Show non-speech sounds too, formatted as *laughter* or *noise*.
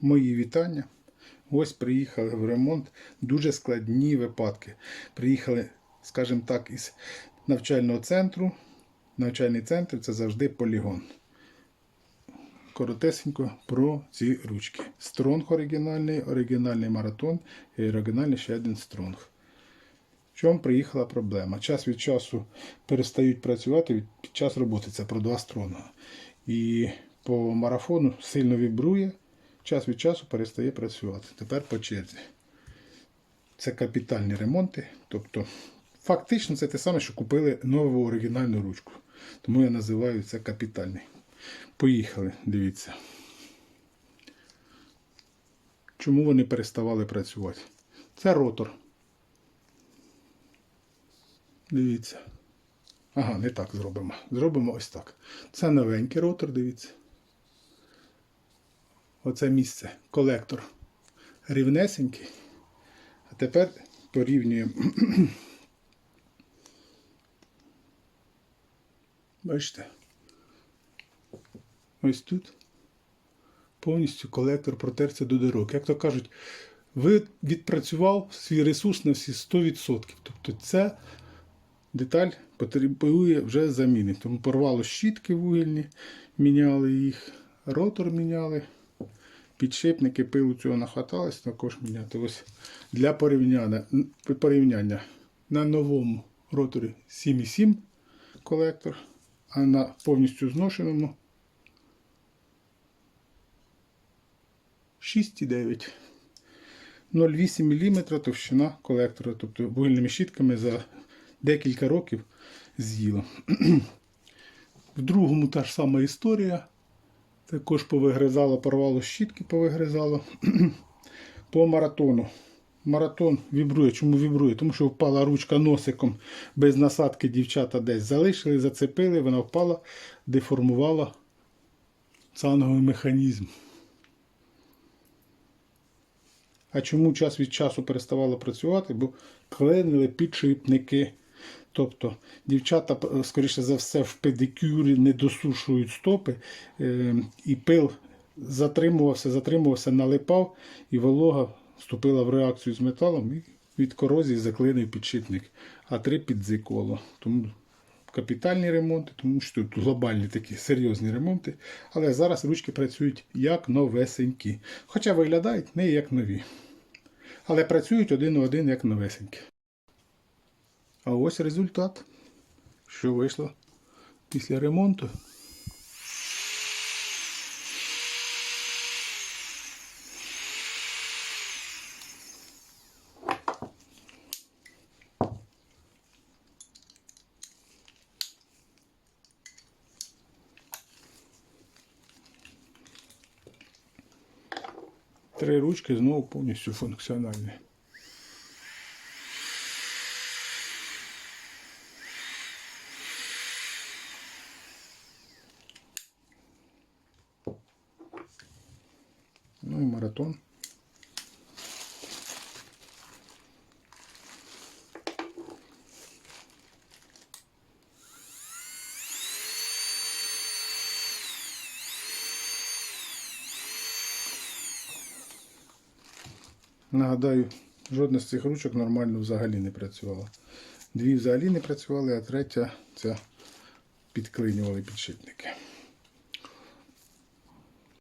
Мої вітання. Ось приїхали в ремонт. Дуже складні випадки. Приїхали, скажімо так, із навчального центру. Навчальний центр це завжди полігон. Коротесенько про ці ручки. Стронг оригінальний, оригінальний маратон і оригінальний ще один стронг. В чому приїхала проблема? Час від часу перестають працювати під час роботи. Це про два стронга. І по марафону сильно вібрує, час від часу перестає працювати. Тепер по черзі. Це капітальні ремонти. Тобто, фактично це те саме, що купили нову оригінальну ручку. Тому я називаю це капітальний. Поїхали, дивіться. Чому вони переставали працювати? Це ротор. Дивіться. Ага, не так зробимо. Зробимо ось так. Це новенький ротор, дивіться. Оце місце, колектор. Рівнесенький. А тепер порівнюємо. *clears throat* Бачите? Ось тут повністю колектор протерся до дирок. Як то кажуть, ви відпрацював свій ресурс на всі 100%. Тобто ця деталь потребує вже заміни. Тому порвало щітки вугільні, міняли їх, ротор міняли. Підшипники пилу цього нахваталось, також міняти. Для порівняння, порівняння на новому роторі 7,7 колектор, а на повністю зношеному 6,9. 0,8 мм товщина колектора, тобто вугільними щітками за декілька років з'їло. *clears throat* В другому та ж сама історія. Також повигризало, порвало щітки, повигризало. *clears throat* По маратону. Маратон вібрує. Чому вібрує? Тому що впала ручка носиком без насадки дівчата десь залишили, зацепили, вона впала, деформувала цанговий механізм. А чому час від часу переставало працювати? Бо клинили підшипники. Тобто дівчата, скоріше за все, в педикюрі не досушують стопи, е, і пил затримувався, затримувався, налипав, і волога вступила в реакцію з металом і від корозії заклинив підшипник, а три підзиколо. Тому капітальні ремонти, тому що тут глобальні такі серйозні ремонти. Але зараз ручки працюють як новесенькі. Хоча виглядають не як нові. Але працюють один у один як новесенькі. А ось результат, що вийшло після ремонту. Три ручки знову повністю функціональні. Маратон. Нагадаю, жодна з цих ручок нормально взагалі не працювала. Дві взагалі не працювали, а третя це підклинювали підшипники.